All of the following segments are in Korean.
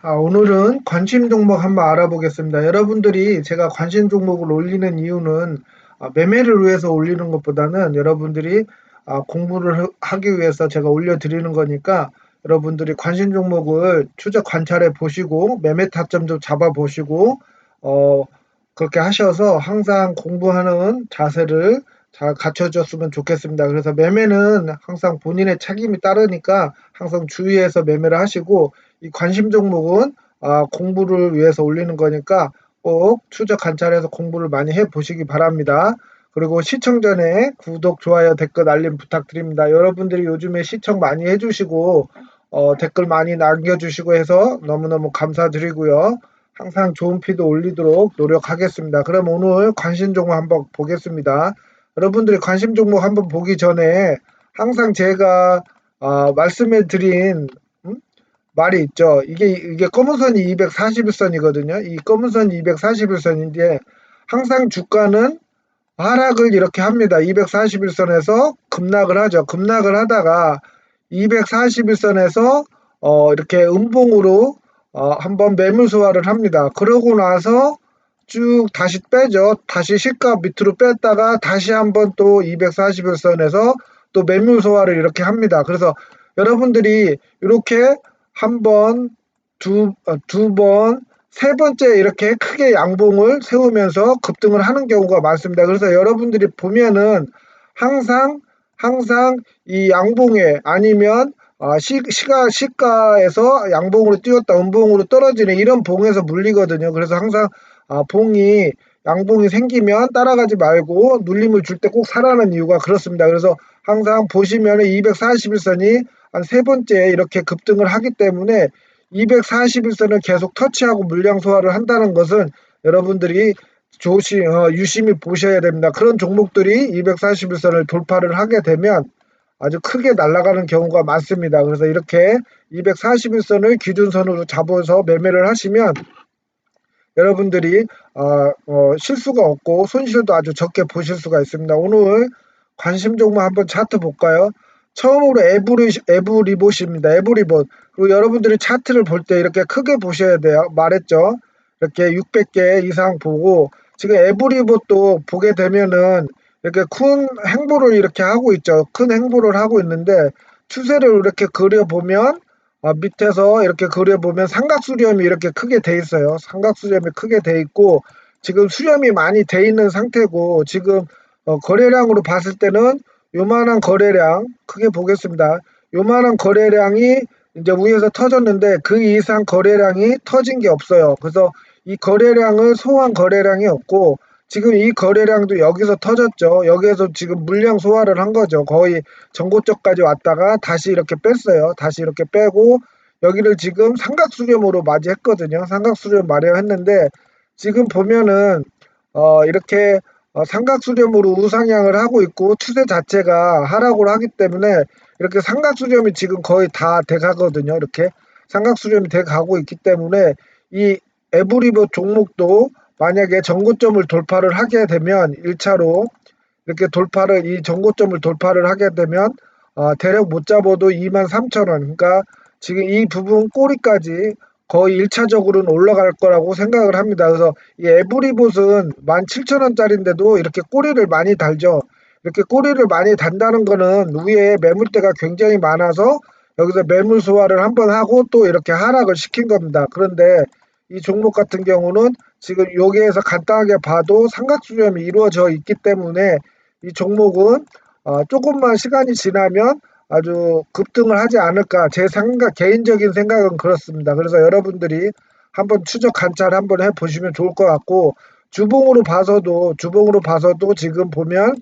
아, 오늘은 관심 종목 한번 알아보겠습니다. 여러분들이 제가 관심 종목을 올리는 이유는 아, 매매를 위해서 올리는 것보다는 여러분들이 아, 공부를 하- 하기 위해서 제가 올려드리는 거니까 여러분들이 관심 종목을 추적 관찰해 보시고 매매 타점도 잡아 보시고 어, 그렇게 하셔서 항상 공부하는 자세를 잘 갖춰줬으면 좋겠습니다. 그래서 매매는 항상 본인의 책임이 따르니까 항상 주의해서 매매를 하시고 이 관심 종목은 아, 공부를 위해서 올리는 거니까 꼭 추적 관찰해서 공부를 많이 해 보시기 바랍니다. 그리고 시청 전에 구독, 좋아요, 댓글, 알림 부탁드립니다. 여러분들이 요즘에 시청 많이 해주시고 어, 댓글 많이 남겨주시고 해서 너무너무 감사드리고요. 항상 좋은 피드 올리도록 노력하겠습니다. 그럼 오늘 관심 종목 한번 보겠습니다. 여러분들이 관심 종목 한번 보기 전에 항상 제가 아, 말씀해 드린 음? 말이 있죠. 이게 이게 검은 선이 241선이거든요. 이 검은 선이 241선인데 항상 주가는 하락을 이렇게 합니다. 241선에서 급락을 하죠. 급락을 하다가 241선에서 어 이렇게 음봉으로 어 한번 매물 소화를 합니다. 그러고 나서 쭉 다시 빼죠. 다시 시가 밑으로 뺐다가 다시 한번 또 241선에서 또 매물 소화를 이렇게 합니다. 그래서 여러분들이 이렇게 한 번, 두, 어, 두 번, 세 번째 이렇게 크게 양봉을 세우면서 급등을 하는 경우가 많습니다. 그래서 여러분들이 보면은 항상, 항상 이 양봉에 아니면 아, 시, 시가, 시가에서 양봉으로 뛰었다 음봉으로 떨어지는 이런 봉에서 물리거든요. 그래서 항상 아, 봉이 양봉이 생기면 따라가지 말고 눌림을 줄 때 꼭 사라는 이유가 그렇습니다. 그래서 항상 보시면은 241선이 한 세 번째 이렇게 급등을 하기 때문에 241선을 계속 터치하고 물량 소화를 한다는 것은 여러분들이 조시, 어, 유심히 보셔야 됩니다. 그런 종목들이 241선을 돌파를 하게 되면 아주 크게 날아가는 경우가 많습니다. 그래서 이렇게 241선을 기준선으로 잡아서 매매를 하시면 여러분들이 어, 어, 실수가 없고 손실도 아주 적게 보실 수가 있습니다. 오늘 관심 종목 한번 차트 볼까요? 처음으로 에브리, 에브리봇입니다. 에브리봇. 그리고 여러분들이 차트를 볼 때 이렇게 크게 보셔야 돼요. 말했죠. 이렇게 600개 이상 보고 지금 에브리봇도 보게 되면은 이렇게 큰 행보를 이렇게 하고 있죠. 큰 행보를 하고 있는데 추세를 이렇게 그려보면 아, 밑에서 이렇게 그려보면 삼각수렴이 이렇게 크게 돼 있어요. 삼각수렴이 크게 돼 있고 지금 수렴이 많이 돼 있는 상태고 지금 어, 거래량으로 봤을 때는 요만한 거래량 크게 보겠습니다. 요만한 거래량이 이제 위에서 터졌는데 그 이상 거래량이 터진 게 없어요. 그래서 이 거래량을 소환 거래량이 없고 지금 이 거래량도 여기서 터졌죠. 여기에서 지금 물량 소화를 한 거죠. 거의 전고점까지 왔다가 다시 이렇게 뺐어요. 다시 이렇게 빼고 여기를 지금 삼각수렴으로 맞이했거든요. 삼각수렴 마련했는데 지금 보면은 어 이렇게 어 삼각수렴으로 우상향을 하고 있고 추세 자체가 하락을 하기 때문에 이렇게 삼각수렴이 지금 거의 다 돼가거든요. 이렇게 삼각수렴이 돼가고 있기 때문에 이 에브리버 종목도 만약에 전고점을 돌파를 하게 되면 1차로 이렇게 돌파를 이 전고점을 돌파를 하게 되면 어, 대략 못 잡아도 23,000원 그러니까 지금 이 부분 꼬리까지 거의 1차적으로는 올라갈 거라고 생각을 합니다. 그래서 이 에브리봇은 17,000원짜리인데도 이렇게 꼬리를 많이 달죠. 이렇게 꼬리를 많이 단다는 거는 위에 매물대가 굉장히 많아서 여기서 매물 소화를 한번 하고 또 이렇게 하락을 시킨 겁니다. 그런데 이 종목 같은 경우는 지금 여기에서 간단하게 봐도 삼각수렴이 이루어져 있기 때문에 이 종목은 어, 조금만 시간이 지나면 아주 급등을 하지 않을까. 제 생각 개인적인 생각은 그렇습니다. 그래서 여러분들이 한번 추적 관찰 한번 해 보시면 좋을 것 같고 주봉으로 봐서도 주봉으로 봐서도 지금 보면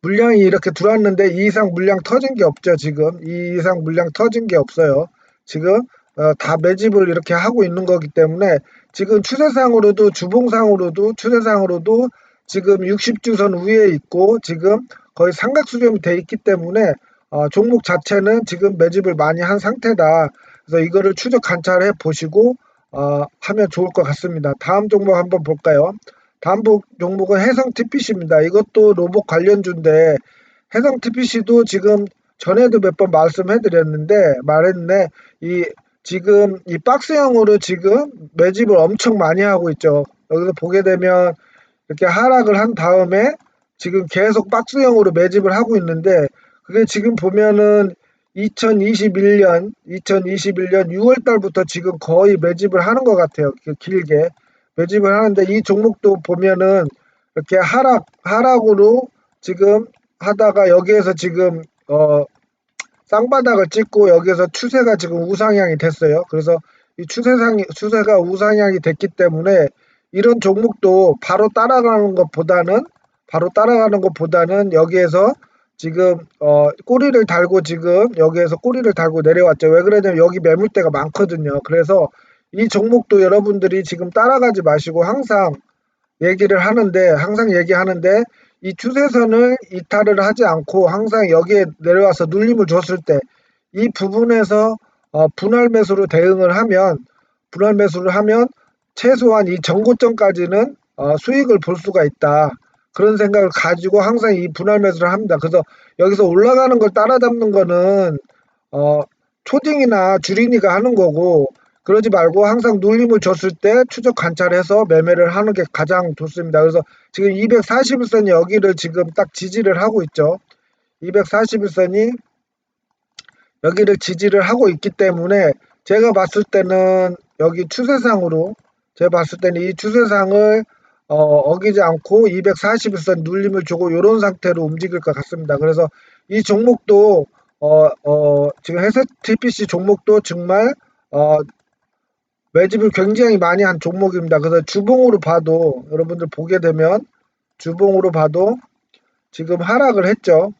물량이 이렇게 들어왔는데 이 이상 물량 터진 게 없죠 지금. 이 이상 물량 터진 게 없어요. 지금 어, 다 매집을 이렇게 하고 있는 거기 때문에 지금 추세상으로도 주봉상으로도 추세상으로도 지금 60주선 위에 있고 지금 거의 삼각수렴이 돼 있기 때문에 어, 종목 자체는 지금 매집을 많이 한 상태다. 그래서 이거를 추적 관찰해 보시고 어, 하면 좋을 것 같습니다. 다음 종목 한번 볼까요? 다음 종목은 해성 TPC입니다. 이것도 로봇 관련주인데 해성 TPC도 지금 전에도 몇 번 말씀해 드렸는데 말했는데 이 지금 이 박스형으로 지금 매집을 엄청 많이 하고 있죠. 여기서 보게 되면 이렇게 하락을 한 다음에 지금 계속 박스형으로 매집을 하고 있는데 그게 지금 보면은 2021년 2021년 6월 달부터 지금 거의 매집을 하는 것 같아요. 그 길게 매집을 하는데 이 종목도 보면은 이렇게 하락 하락으로 지금 하다가 여기에서 지금 어 쌍바닥을 찍고 여기에서 추세가 지금 우상향이 됐어요. 그래서 이 추세상 추세가 우상향이 됐기 때문에 이런 종목도 바로 따라가는 것보다는 바로 따라가는 것보다는 여기에서 지금 어 꼬리를 달고 지금 여기에서 꼬리를 달고 내려왔죠. 왜 그러냐면 여기 매물대가 많거든요. 그래서 이 종목도 여러분들이 지금 따라가지 마시고 항상 얘기를 하는데 항상 얘기하는데 이 추세선을 이탈을 하지 않고 항상 여기에 내려와서 눌림을 줬을 때 이 부분에서 어 분할 매수로 대응을 하면 분할 매수를 하면 최소한 이 전고점까지는 어 수익을 볼 수가 있다. 그런 생각을 가지고 항상 이 분할 매수를 합니다. 그래서 여기서 올라가는 걸 따라잡는 거는 어 초딩이나 주린이가 하는 거고 그러지 말고 항상 눌림을 줬을 때 추적 관찰해서 매매를 하는 게 가장 좋습니다. 그래서 지금 241선이 여기를 지금 딱 지지를 하고 있죠. 241선이 여기를 지지를 하고 있기 때문에 제가 봤을 때는 여기 추세상으로 제가 봤을 때는 이 추세상을 어, 어기지 않고 241선 눌림을 주고 이런 상태로 움직일 것 같습니다. 그래서 이 종목도 어, 어, 지금 해서 TPC 종목도 정말 어, 매집을 굉장히 많이 한 종목입니다. 그래서 주봉으로 봐도 여러분들 보게 되면 주봉으로 봐도 지금 하락을 했죠.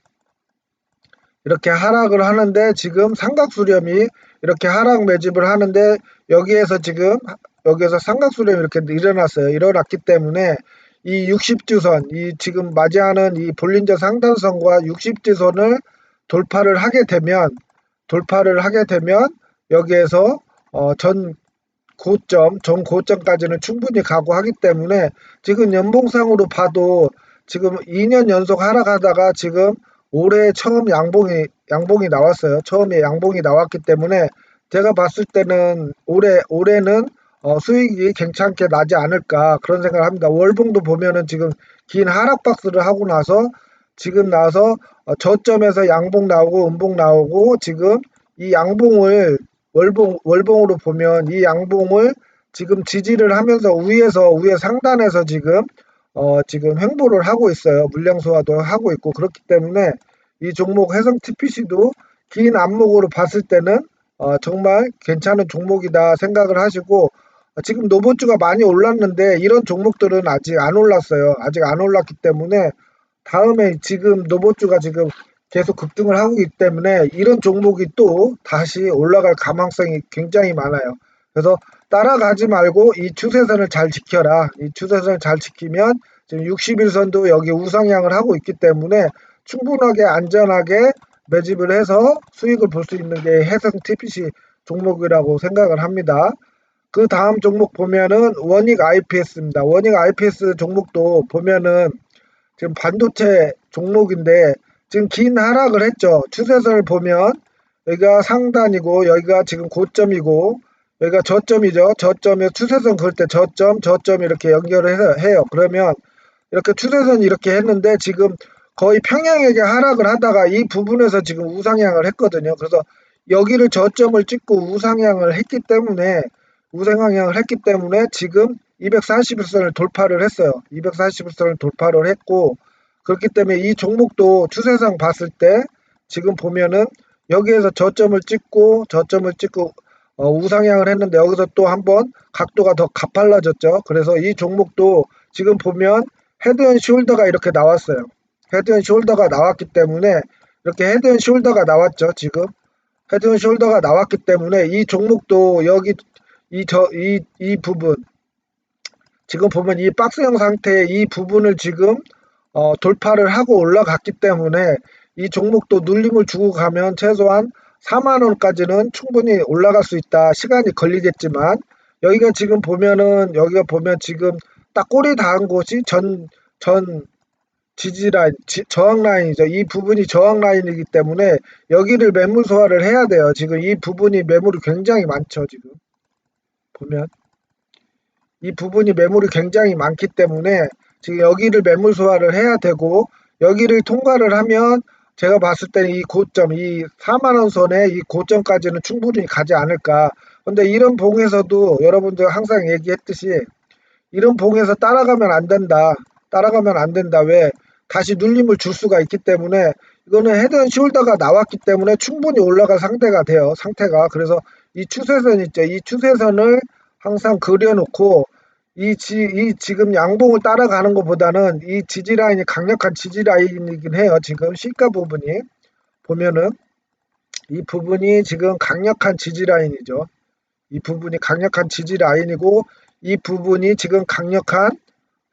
이렇게 하락을 하는데 지금 삼각수렴이 이렇게 하락 매집을 하는데 여기에서 지금 여기에서 삼각수렴이 이렇게 일어났어요. 일어났기 때문에 이 60주선, 이 지금 맞이하는 이 볼린저 상단선과 60주선을 돌파를 하게 되면 돌파를 하게 되면 여기에서 어, 전 고점, 전 고점까지는 충분히 가고 하기 때문에 지금 연봉상으로 봐도 지금 2년 연속 하락하다가 지금 올해 처음 양봉이 양봉이 나왔어요. 처음에 양봉이 나왔기 때문에 제가 봤을 때는 올해 올해는 어, 수익이 괜찮게 나지 않을까 그런 생각을 합니다. 월봉도 보면은 지금 긴 하락 박스를 하고 나서 지금 나서 어, 저점에서 양봉 나오고 음봉 나오고 지금 이 양봉을 월봉 월봉으로 보면 이 양봉을 지금 지지를 하면서 위에서 위에 상단에서 지금 어 지금 횡보를 하고 있어요. 물량 소화도 하고 있고 그렇기 때문에 이 종목 해성 TPC도 긴 안목으로 봤을 때는 어 정말 괜찮은 종목이다 생각을 하시고 지금 노보주가 많이 올랐는데 이런 종목들은 아직 안 올랐어요. 아직 안 올랐기 때문에 다음에 지금 노보주가 지금 계속 급등을 하고 있기 때문에 이런 종목이 또 다시 올라갈 가망성이 굉장히 많아요. 그래서 따라가지 말고 이 추세선을 잘 지켜라. 이 추세선을 잘 지키면 지금 60일선도 여기 우상향을 하고 있기 때문에 충분하게 안전하게 매집을 해서 수익을 볼 수 있는 게 해성 TPC 종목이라고 생각을 합니다. 그 다음 종목 보면은 원익 IPS입니다. 원익 IPS 종목도 보면은 지금 반도체 종목인데 지금 긴 하락을 했죠. 추세선을 보면 여기가 상단이고 여기가 지금 고점이고 여기가 저점이죠. 저점이 추세선 그을 때 저점, 저점 이렇게 연결을 해요. 그러면 이렇게 추세선 이렇게 했는데 지금 거의 평행에게 하락을 하다가 이 부분에서 지금 우상향을 했거든요. 그래서 여기를 저점을 찍고 우상향을 했기 때문에 우상향을 했기 때문에 지금 241선을 돌파를 했어요. 241선을 돌파를 했고 그렇기 때문에 이 종목도 추세상 봤을 때 지금 보면은 여기에서 저점을 찍고 저점을 찍고 어, 우상향을 했는데 여기서 또 한번 각도가 더 가팔라졌죠. 그래서 이 종목도 지금 보면 헤드앤 숄더가 이렇게 나왔어요. 헤드앤 숄더가 나왔기 때문에 이렇게 헤드앤 숄더가 나왔죠. 지금 헤드앤 숄더가 나왔기 때문에 이 종목도 여기 이 저 이 이 부분 지금 보면 이 박스형 상태의 이 부분을 지금 어, 돌파를 하고 올라갔기 때문에 이 종목도 눌림을 주고 가면 최소한 4만 원까지는 충분히 올라갈 수 있다. 시간이 걸리겠지만 여기가 지금 보면은 여기가 보면 지금 딱 꼬리 닿은 곳이 전 전 지지 라인, 지- 저항 라인이죠. 이 부분이 저항 라인이기 때문에 여기를 매물 소화를 해야 돼요. 지금 이 부분이 매물이 굉장히 많죠. 지금 보면 이 부분이 매물이 굉장히 많기 때문에 지금 여기를 매물 소화를 해야 되고 여기를 통과를 하면 제가 봤을 때는 이 고점, 이 4만 원 선의 이 고점까지는 충분히 가지 않을까. 근데 이런 봉에서도 여러분들 항상 얘기했듯이 이런 봉에서 따라가면 안 된다. 따라가면 안 된다. 왜? 다시 눌림을 줄 수가 있기 때문에 이거는 헤드 앤 숄더가 나왔기 때문에 충분히 올라갈 상태가 돼요. 상태가. 그래서 이 추세선 있죠. 이 추세선을 항상 그려놓고 이, 지, 이 지금 양봉을 따라가는 것보다는 이 지지 라인이 강력한 지지 라인이긴 해요. 지금 시가 부분이 보면은 이 부분이 지금 강력한 지지 라인이죠. 이 부분이 강력한 지지 라인이고 이 부분이 지금 강력한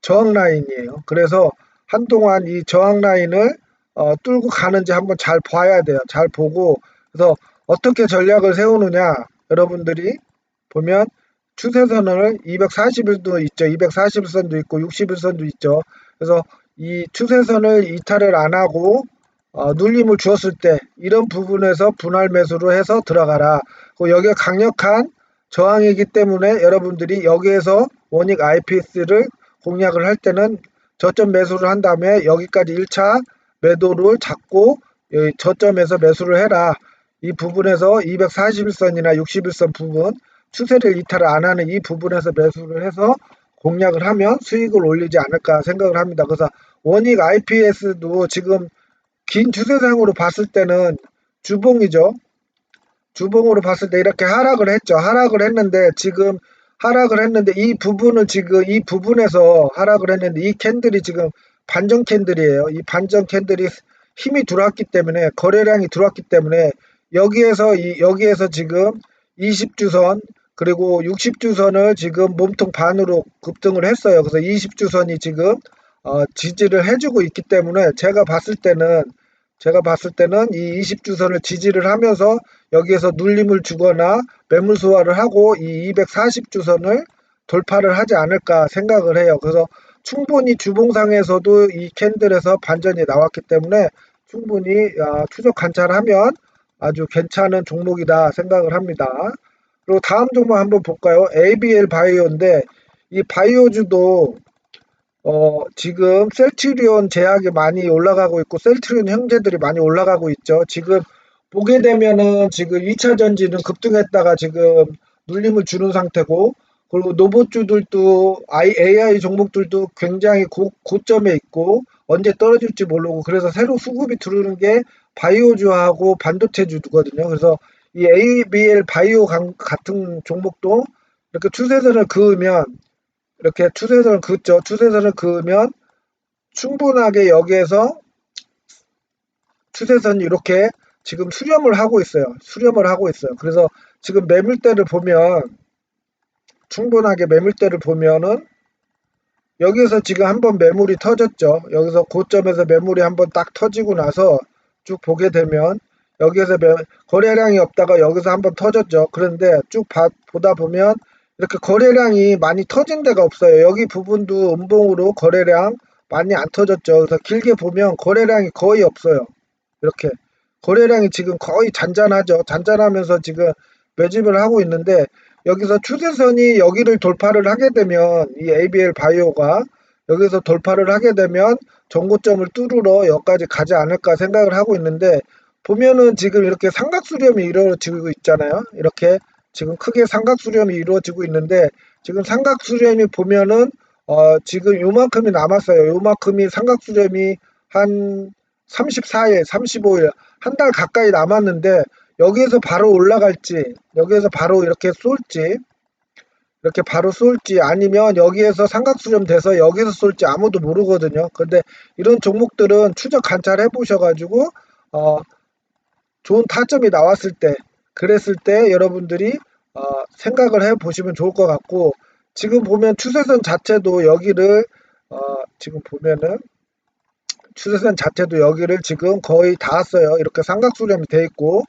저항 라인이에요. 그래서 한동안 이 저항 라인을 어, 뚫고 가는지 한번 잘 봐야 돼요. 잘 보고 그래서 어떻게 전략을 세우느냐 여러분들이 보면 추세선을 240일도 있죠. 240일선도 있고 60일선도 있죠. 그래서 이 추세선을 이탈을 안 하고 어, 눌림을 주었을 때 이런 부분에서 분할 매수로 해서 들어가라. 여기가 강력한 저항이기 때문에 여러분들이 여기에서 원익 IPS를 공략을 할 때는 저점 매수를 한 다음에 여기까지 1차 매도를 잡고 이 저점에서 매수를 해라. 이 부분에서 241선이나 61선 부분 추세를 이탈을 안 하는 이 부분에서 매수를 해서 공략을 하면 수익을 올리지 않을까 생각을 합니다. 그래서 원익 IPS도 지금 긴 추세상으로 봤을 때는 주봉이죠. 주봉으로 봤을 때 이렇게 하락을 했죠. 하락을 했는데 지금 하락을 했는데 이 부분은 지금 이 부분에서 하락을 했는데 이 캔들이 지금 반전 캔들이에요. 이 반전 캔들이 힘이 들어왔기 때문에 거래량이 들어왔기 때문에 여기에서 이 여기에서 지금 20주선 그리고 60주선을 지금 몸통 반으로 급등을 했어요. 그래서 20주선이 지금 어, 지지를 해주고 있기 때문에 제가 봤을 때는 제가 봤을 때는 이 20주선을 지지를 하면서 여기에서 눌림을 주거나 매물 소화를 하고 이 240주선을 돌파를 하지 않을까 생각을 해요. 그래서 충분히 주봉상에서도 이 캔들에서 반전이 나왔기 때문에 충분히 아, 추적 관찰하면 아주 괜찮은 종목이다 생각을 합니다. 그리고 다음 종목 한번 볼까요? ABL 바이오인데 이 바이오주도 어, 지금 셀트리온 제약이 많이 올라가고 있고 셀트리온 형제들이 많이 올라가고 있죠. 지금 보게 되면은 지금 2차 전지는 급등했다가 지금 눌림을 주는 상태고 그리고 노보주들도 AI 종목들도 굉장히 고, 고점에 있고 언제 떨어질지 모르고 그래서 새로 수급이 들어오는 게 바이오주하고 반도체주거든요. 그래서 이 ABL 바이오 같은 종목도 이렇게 추세선을 그으면 이렇게 추세선을 그었죠. 추세선을 그으면 충분하게 여기에서 추세선이 이렇게 지금 수렴을 하고 있어요. 수렴을 하고 있어요. 그래서 지금 매물대를 보면 충분하게 매물대를 보면은 여기에서 지금 한번 매물이 터졌죠. 여기서 고점에서 매물이 한번 딱 터지고 나서 쭉 보게 되면 여기에서 매, 거래량이 없다가 여기서 한번 터졌죠. 그런데 쭉 봐, 보다 보면 이렇게 거래량이 많이 터진 데가 없어요. 여기 부분도 음봉으로 거래량 많이 안 터졌죠. 그래서 길게 보면 거래량이 거의 없어요. 이렇게 거래량이 지금 거의 잔잔하죠. 잔잔하면서 지금 매집을 하고 있는데 여기서 추세선이 여기를 돌파를 하게 되면 이 ABL 바이오가 여기서 돌파를 하게 되면 전고점을 뚫으러 여기까지 가지 않을까 생각을 하고 있는데 보면은 지금 이렇게 삼각수렴이 이루어지고 있잖아요. 이렇게 지금 크게 삼각수렴이 이루어지고 있는데 지금 삼각수렴이 보면은 어 지금 요만큼이 남았어요. 요만큼이 삼각수렴이 한 34일, 35일, 한 달 가까이 남았는데 여기에서 바로 올라갈지, 여기에서 바로 이렇게 쏠지, 이렇게 바로 쏠지 아니면 여기에서 삼각수렴 돼서 여기서 쏠지 아무도 모르거든요. 근데 이런 종목들은 추적 관찰해 보셔가지고 어 좋은 타점이 나왔을 때 그랬을 때 여러분들이 어, 생각을 해 보시면 좋을 것 같고 지금 보면 추세선 자체도 여기를 어, 지금 보면은 추세선 자체도 여기를 지금 거의 닿았어요. 이렇게 삼각수렴이 돼 있고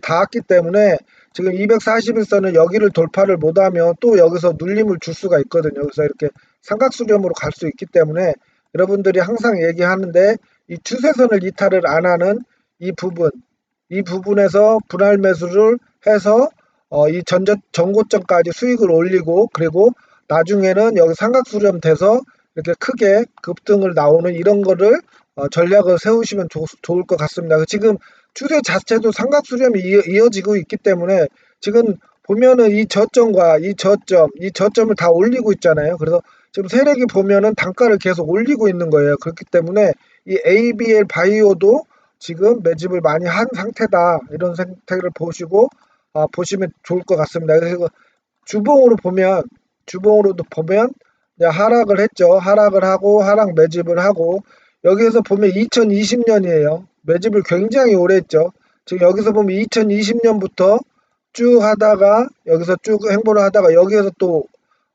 닿았기 때문에 지금 241선은 여기를 돌파를 못하면 또 여기서 눌림을 줄 수가 있거든요. 그래서 이렇게 삼각수렴으로 갈 수 있기 때문에 여러분들이 항상 얘기하는데 이 추세선을 이탈을 안 하는 이 부분, 이 부분에서 분할 매수를 해서 어, 이 전저, 전고점까지 수익을 올리고 그리고 나중에는 여기 삼각수렴 돼서 이렇게 크게 급등을 나오는 이런 거를 어, 전략을 세우시면 좋, 좋을 것 같습니다. 지금 추세 자체도 삼각수렴이 이어, 이어지고 있기 때문에 지금 보면은 이 저점과 이 저점, 이 저점을 다 올리고 있잖아요. 그래서 지금 세력이 보면은 단가를 계속 올리고 있는 거예요. 그렇기 때문에 이 ABL 바이오도 지금 매집을 많이 한 상태다. 이런 상태를 보시고 아, 보시면 좋을 것 같습니다. 그래서 주봉으로 보면 주봉으로도 보면 하락을 했죠. 하락을 하고 하락 매집을 하고 여기에서 보면 2020년이에요. 매집을 굉장히 오래 했죠. 지금 여기서 보면 2020년부터 쭉 하다가 여기서 쭉 행보를 하다가 여기에서 또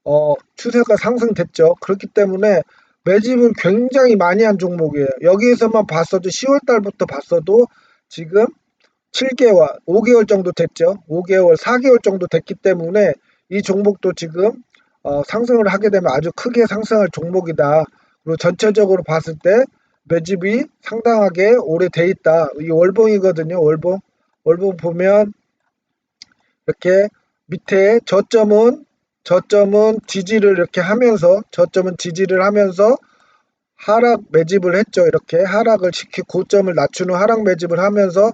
어, 추세가 상승됐죠. 그렇기 때문에 매집을 굉장히 많이 한 종목이에요. 여기에서만 봤어도 10월 달부터 봤어도 지금 7개월, 5개월 정도 됐죠. 5개월, 4개월 정도 됐기 때문에 이 종목도 지금 어, 상승을 하게 되면 아주 크게 상승할 종목이다. 그리고 전체적으로 봤을 때 매집이 상당하게 오래돼 있다. 이 월봉이거든요. 월봉. 월봉 보면 이렇게 밑에 저점은 저점은 지지를 이렇게 하면서 저점은 지지를 하면서 하락 매집을 했죠. 이렇게 하락을 시키 고점을 낮추는 하락 매집을 하면서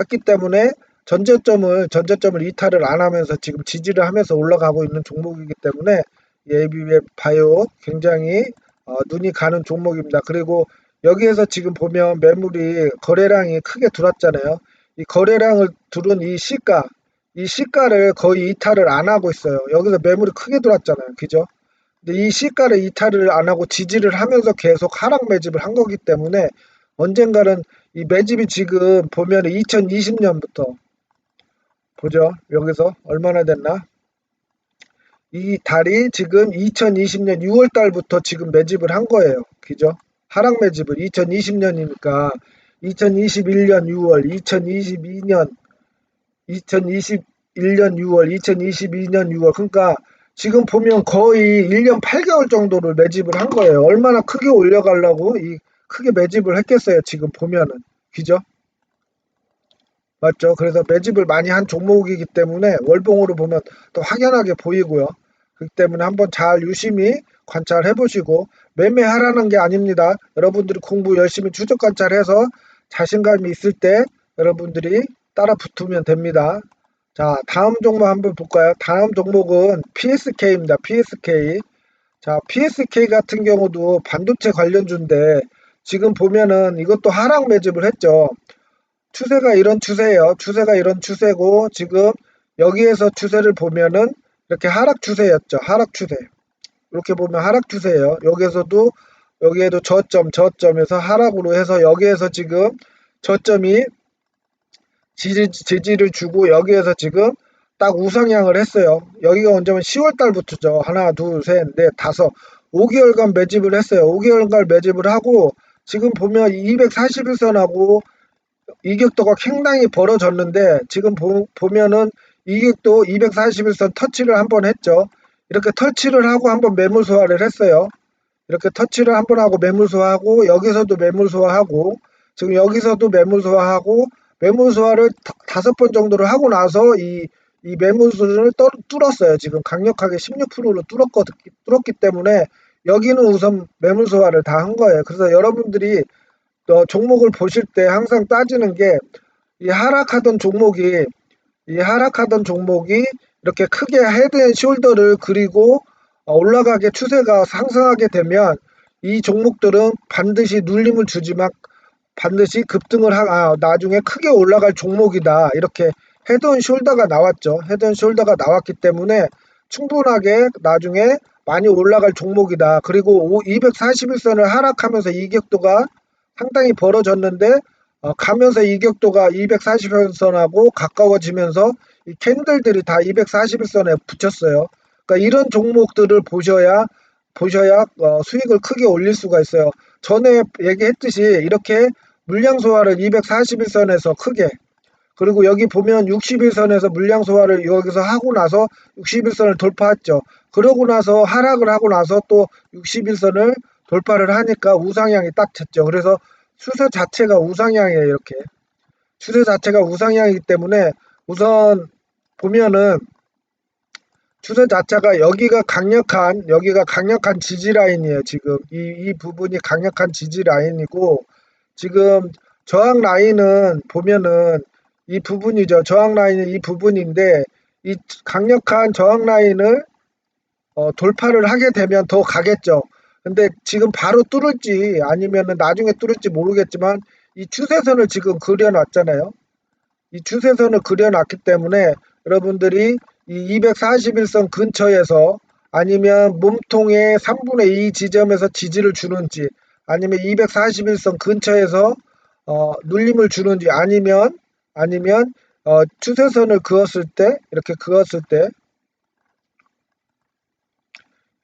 했기 때문에 전저점을 전저점을 이탈을 안 하면서 지금 지지를 하면서 올라가고 있는 종목이기 때문에 예비의 바이오 굉장히 어, 눈이 가는 종목입니다. 그리고 여기에서 지금 보면 매물이 거래량이 크게 들어왔잖아요. 이 거래량을 두른 이 시가 이 시가를 거의 이탈을 안 하고 있어요. 여기서 매물이 크게 들어왔잖아요. 그죠? 근데 이 시가를 이탈을 안 하고 지지를 하면서 계속 하락 매집을 한 거기 때문에 언젠가는 이 매집이 지금 보면 2020년부터 보죠. 여기서 얼마나 됐나? 이 달이 지금 2020년 6월 달부터 지금 매집을 한 거예요. 그죠? 하락 매집을 2020년이니까 2021년 6월, 2022년 2021년 6월, 2022년 6월 그러니까 지금 보면 거의 1년 8개월 정도를 매집을 한 거예요. 얼마나 크게 올려가려고 이 크게 매집을 했겠어요. 지금 보면은 그죠? 맞죠? 그래서 매집을 많이 한 종목이기 때문에 월봉으로 보면 더 확연하게 보이고요. 그렇기 때문에 한번 잘 유심히 관찰해 보시고 매매하라는 게 아닙니다. 여러분들이 공부 열심히 추적 관찰해서 자신감이 있을 때 여러분들이 따라 붙으면 됩니다. 자, 다음 종목 한번 볼까요? 다음 종목은 PSK입니다. PSK. 자, PSK 같은 경우도 반도체 관련주인데 지금 보면은 이것도 하락 매집을 했죠. 추세가 이런 추세예요. 추세가 이런 추세고 지금 여기에서 추세를 보면은 이렇게 하락 추세였죠. 하락 추세. 이렇게 보면 하락 추세예요. 여기에서도 여기에도 저점, 저점에서 하락으로 해서 여기에서 지금 저점이 지지, 지지를 주고 여기에서 지금 딱 우상향을 했어요. 여기가 언제면 10월 달부터죠. 하나, 둘, 셋, 넷, 다섯. 5개월간 매집을 했어요. 5개월간 매집을 하고 지금 보면 241선하고 이격도가 상당히 벌어졌는데 지금 보, 보면은 이격도 241선 터치를 한 번 했죠. 이렇게 터치를 하고 한번 매물 소화를 했어요. 이렇게 터치를 한번 하고 매물 소화하고 여기서도 매물 소화하고 지금 여기서도 매물 소화하고 매물 소화를 다섯 번 정도를 하고 나서 이, 이 매물수를 뚫었어요. 지금 강력하게 16%로 뚫었거, 뚫었기 때문에 여기는 우선 매물 소화를 다 한 거예요. 그래서 여러분들이 어, 종목을 보실 때 항상 따지는 게 이 하락하던 종목이 이 하락하던 종목이 이렇게 크게 헤드 앤 숄더를 그리고 어, 올라가게 추세가 상승하게 되면 이 종목들은 반드시 눌림을 주지만 반드시 급등을 하, 아, 나중에 크게 올라갈 종목이다. 이렇게 헤드앤 숄더가 나왔죠. 헤드앤 숄더가 나왔기 때문에 충분하게 나중에 많이 올라갈 종목이다. 그리고 241선을 하락하면서 이격도가 상당히 벌어졌는데 어, 가면서 이격도가 240선하고 가까워지면서 이 캔들들이 다 241선에 붙였어요. 그러니까 이런 종목들을 보셔야 보셔야 어, 수익을 크게 올릴 수가 있어요. 전에 얘기했듯이 이렇게 물량 소화를 241선에서 크게 그리고 여기 보면 61선에서 물량 소화를 여기서 하고 나서 61선을 돌파했죠. 그러고 나서 하락을 하고 나서 또 61선을 돌파를 하니까 우상향이 딱 쳤죠. 그래서 추세 자체가 우상향이에요. 이렇게 추세 자체가 우상향이기 때문에 우선 보면은 추세 자체가 여기가 강력한 여기가 강력한 지지 라인이에요. 지금 이, 이 부분이 강력한 지지 라인이고 지금 저항 라인은 보면은 이 부분이죠. 저항 라인은 이 부분인데 이 강력한 저항 라인을 어, 돌파를 하게 되면 더 가겠죠. 근데 지금 바로 뚫을지 아니면은 나중에 뚫을지 모르겠지만 이 추세선을 지금 그려놨잖아요. 이 추세선을 그려놨기 때문에 여러분들이 이 241선 근처에서 아니면 몸통의 3분의 2 지점에서 지지를 주는지 아니면 241선 근처에서 어, 눌림을 주는지 아니면 아니면 어, 추세선을 그었을 때 이렇게 그었을 때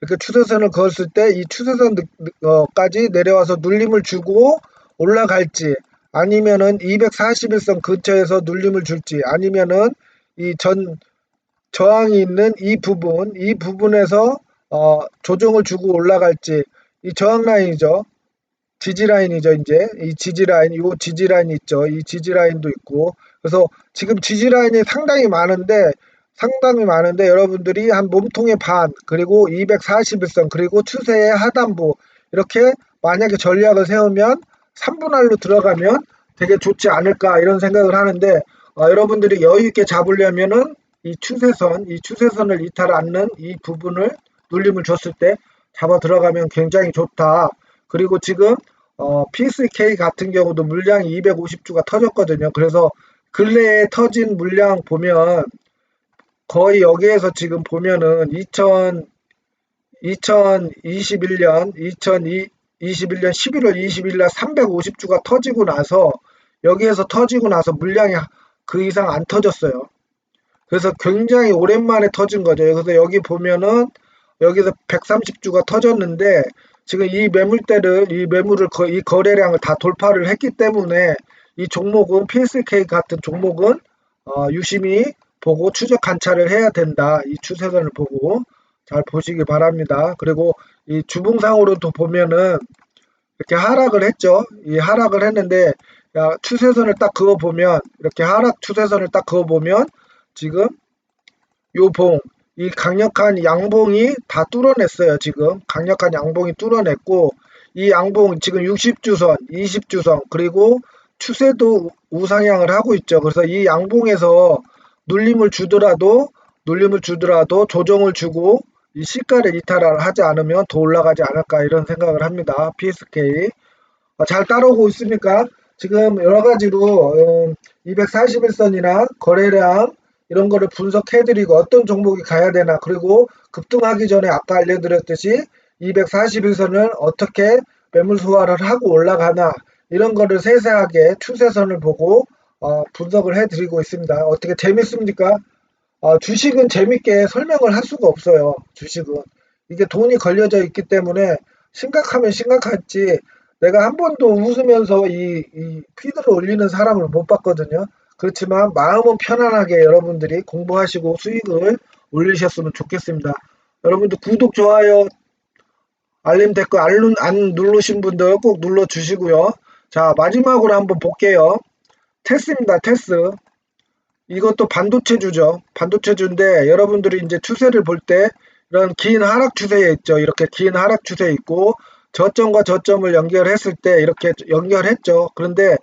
이렇게 추세선을 그었을 때 이 추세선까지 내려와서 눌림을 주고 올라갈지 아니면은 241선 근처에서 눌림을 줄지 아니면은 이 전 저항이 있는 이 부분 이 부분에서 어, 조정을 주고 올라갈지 이 저항 라인이죠. 지지 라인이죠 이제. 이 지지 라인 요 지지 라인 있죠. 이 지지 라인도 있고. 그래서 지금 지지 라인이 상당히 많은데 상당히 많은데 여러분들이 한 몸통의 반 그리고 241선 그리고 추세의 하단부 이렇게 만약에 전략을 세우면 3분할로 들어가면 되게 좋지 않을까 이런 생각을 하는데 어, 여러분들이 여유 있게 잡으려면은 이 추세선 이 추세선을 이탈 않는 이 부분을 눌림을 줬을 때 잡아 들어가면 굉장히 좋다 그리고 지금 어, PSK 같은 경우도 물량이 250주가 터졌거든요. 그래서 근래에 터진 물량 보면 거의 여기에서 지금 보면은 2000, 2021년, 2021년 11월 20일 날 350주가 터지고 나서 여기에서 터지고 나서 물량이 그 이상 안 터졌어요. 그래서 굉장히 오랜만에 터진 거죠. 그래서 여기 보면은 여기서 130주가 터졌는데 지금 이 매물대를 이 매물을 거, 이 거래량을 다 돌파를 했기 때문에 이 종목은 PSK 같은 종목은 어, 유심히 보고 추적 관찰을 해야 된다. 이 추세선을 보고 잘 보시기 바랍니다. 그리고 이 주봉상으로도 보면은 이렇게 하락을 했죠. 이 하락을 했는데 야, 추세선을 딱 그어 보면 이렇게 하락 추세선을 딱 그어 보면 지금 요 봉, 이 강력한 양봉이 다 뚫어냈어요. 지금 강력한 양봉이 뚫어냈고 이 양봉 지금 60주선, 20주선 그리고 추세도 우상향을 하고 있죠. 그래서 이 양봉에서 눌림을 주더라도 눌림을 주더라도 조정을 주고 이 시가를 이탈을 하지 않으면 더 올라가지 않을까 이런 생각을 합니다. PSK 어, 잘 따라오고 있습니까? 지금 여러 가지로 241선이나 음, 거래량 이런 거를 분석해드리고 어떤 종목이 가야 되나 그리고 급등하기 전에 아까 알려드렸듯이 241선을 어떻게 매물 소화를 하고 올라가나 이런 거를 세세하게 추세선을 보고 어, 분석을 해드리고 있습니다. 어떻게 재밌습니까? 어, 주식은 재밌게 설명을 할 수가 없어요. 주식은 이게 돈이 걸려져 있기 때문에 심각하면 심각할지 내가 한 번도 웃으면서 이, 이 피드를 올리는 사람을 못 봤거든요. 그렇지만 마음은 편안하게 여러분들이 공부하시고 수익을 올리셨으면 좋겠습니다. 여러분들 구독, 좋아요, 알림 댓글 안, 안 누르신 분들 꼭 눌러 주시고요. 자 마지막으로 한번 볼게요. 테스입니다. 테스. 이것도 반도체주죠. 반도체주인데 여러분들이 이제 추세를 볼 때 이런 긴 하락 추세에 있죠. 이렇게 긴 하락 추세에 있고 저점과 저점을 연결했을 때 이렇게 연결했죠. 그런데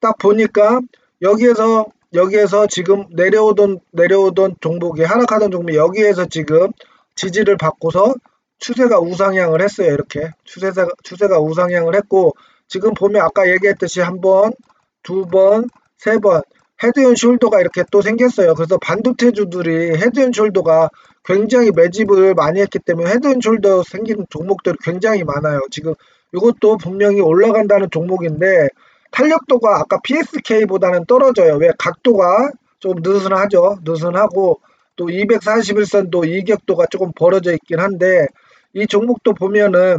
딱 보니까 여기에서 여기에서 지금 내려오던 내려오던 종목이 하락하던 종목이 여기에서 지금 지지를 받고서 추세가 우상향을 했어요. 이렇게 추세가 추세가 우상향을 했고 지금 보면 아까 얘기했듯이 한 번, 두 번, 세 번 헤드앤 숄더가 이렇게 또 생겼어요. 그래서 반도체주들이 헤드앤 숄더가 굉장히 매집을 많이 했기 때문에 헤드앤숄더 생긴 종목들이 굉장히 많아요. 지금 이것도 분명히 올라간다는 종목인데 탄력도가 아까 PSK보다는 떨어져요. 왜 각도가 좀 느슨하죠. 느슨하고 또 241선도 이격도가 조금 벌어져 있긴 한데 이 종목도 보면은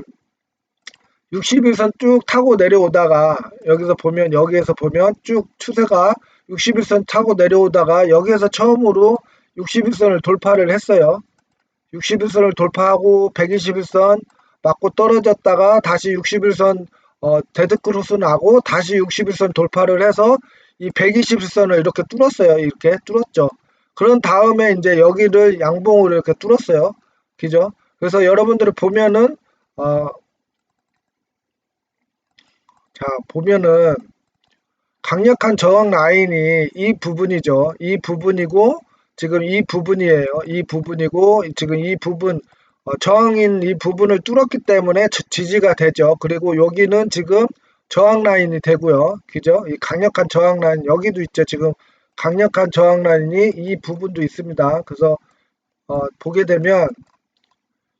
61선 쭉 타고 내려오다가 여기서 보면 여기에서 보면 쭉 추세가 61선 타고 내려오다가 여기에서 처음으로 61선을 돌파를 했어요. 61선을 돌파하고 121선 맞고 떨어졌다가 다시 61선 어, 데드크로스 나고 다시 61선 돌파를 해서 이 121선을 이렇게 뚫었어요. 이렇게 뚫었죠. 그런 다음에 이제 여기를 양봉으로 이렇게 뚫었어요. 그죠? 그래서 여러분들이 보면은 어, 자 보면은 강력한 저항 라인이 이 부분이죠. 이 부분이고 지금 이 부분이에요. 이 부분이고 지금 이 부분 어, 저항인 이 부분을 뚫었기 때문에 지- 지지가 되죠. 그리고 여기는 지금 저항 라인이 되고요. 그죠? 이 강력한 저항 라인 여기도 있죠. 지금 강력한 저항 라인이 이 부분도 있습니다. 그래서 어, 보게 되면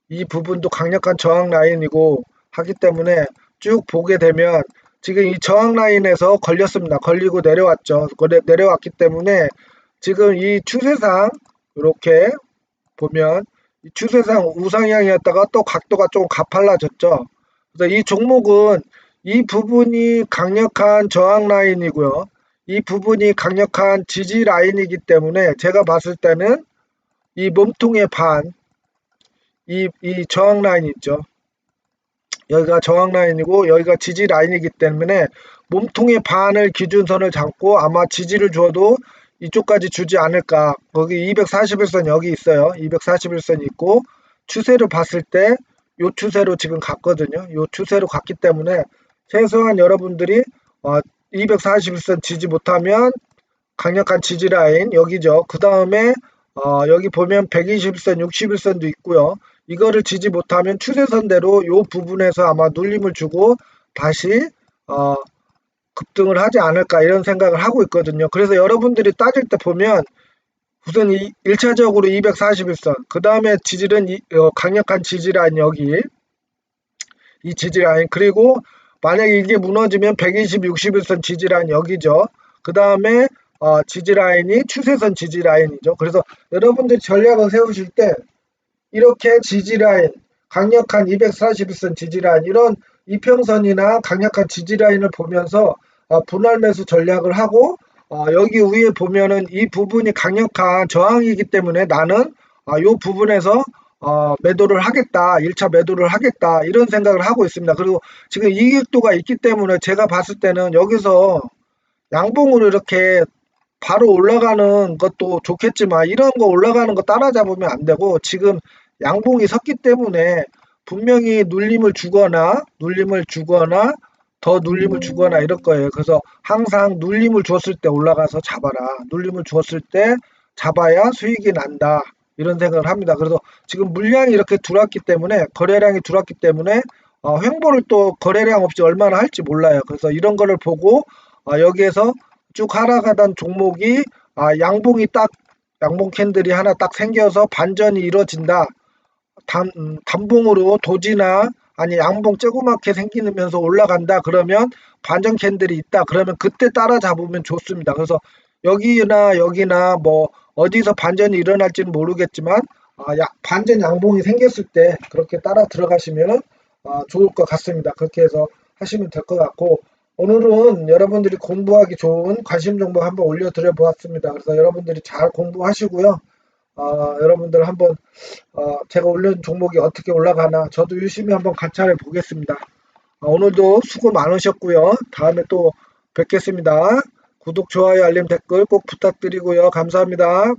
이 부분도 강력한 저항 라인이고 하기 때문에 쭉 보게 되면 지금 이 저항 라인에서 걸렸습니다. 걸리고 내려왔죠. 내려왔기 때문에 지금 이 추세상 이렇게 보면 이 추세상 우상향이었다가 또 각도가 좀 가팔라졌죠. 그래서 이 종목은 이 부분이 강력한 저항 라인이고요. 이 부분이 강력한 지지 라인이기 때문에 제가 봤을 때는 이 몸통의 반, 이, 이 저항 라인 있죠. 여기가 저항 라인이고 여기가 지지 라인이기 때문에 몸통의 반을 기준선을 잡고 아마 지지를 줘도 이쪽까지 주지 않을까. 거기 241선 여기 있어요. 241선 있고 추세를 봤을 때 요 추세로 지금 갔거든요. 요 추세로 갔기 때문에 최소한 여러분들이 어, 241선 지지 못하면 강력한 지지 라인 여기죠. 그 다음에 어, 여기 보면 121선, 61선도 있고요. 이거를 지지 못하면 추세선대로 요 부분에서 아마 눌림을 주고 다시 어, 급등을 하지 않을까 이런 생각을 하고 있거든요. 그래서 여러분들이 따질 때 보면 우선 이 1차적으로 241선, 그 다음에 지지는 이, 어, 강력한 지지라인 여기 이 지지라인 그리고 만약에 이게 무너지면 120, 61선 지지라인 여기죠. 그 다음에 어, 지지라인이 추세선 지지라인이죠. 그래서 여러분들이 전략을 세우실 때 이렇게 지지라인, 강력한 241선 지지라인 이런 이평선이나 강력한 지지라인을 보면서 어, 분할 매수 전략을 하고 어, 여기 위에 보면은 이 부분이 강력한 저항이기 때문에 나는 어, 이 부분에서 어, 매도를 하겠다, 1차 매도를 하겠다 이런 생각을 하고 있습니다. 그리고 지금 이익도가 있기 때문에 제가 봤을 때는 여기서 양봉으로 이렇게 바로 올라가는 것도 좋겠지만 이런 거 올라가는 거 따라잡으면 안 되고 지금 양봉이 섰기 때문에 분명히 눌림을 주거나 눌림을 주거나 더 눌림을 주거나 이럴 거예요. 그래서 항상 눌림을 줬을 때 올라가서 잡아라. 눌림을 줬을 때 잡아야 수익이 난다. 이런 생각을 합니다. 그래서 지금 물량이 이렇게 들어왔기 때문에 거래량이 들어왔기 때문에 어, 횡보를 또 거래량 없이 얼마나 할지 몰라요. 그래서 이런 거를 보고 어, 여기에서 쭉 하락하던 종목이 아, 양봉이 딱 양봉 캔들이 하나 딱 생겨서 반전이 이루어진다. 단, 음, 단봉으로 도지나 아니 양봉 조그맣게 생기면서 올라간다 그러면 반전 캔들이 있다 그러면 그때 따라잡으면 좋습니다. 그래서 여기나 여기나 뭐 어디서 반전이 일어날지는 모르겠지만 아, 야, 반전 양봉이 생겼을 때 그렇게 따라 들어가시면 아, 좋을 것 같습니다. 그렇게 해서 하시면 될 것 같고 오늘은 여러분들이 공부하기 좋은 관심 정보 한번 올려드려 보았습니다. 그래서 여러분들이 잘 공부하시고요. 어, 여러분들 한번 어, 제가 올린 종목이 어떻게 올라가나 저도 유심히 한번 관찰해 보겠습니다. 어, 오늘도 수고 많으셨고요. 다음에 또 뵙겠습니다. 구독, 좋아요, 알림, 댓글 꼭 부탁드리고요. 감사합니다.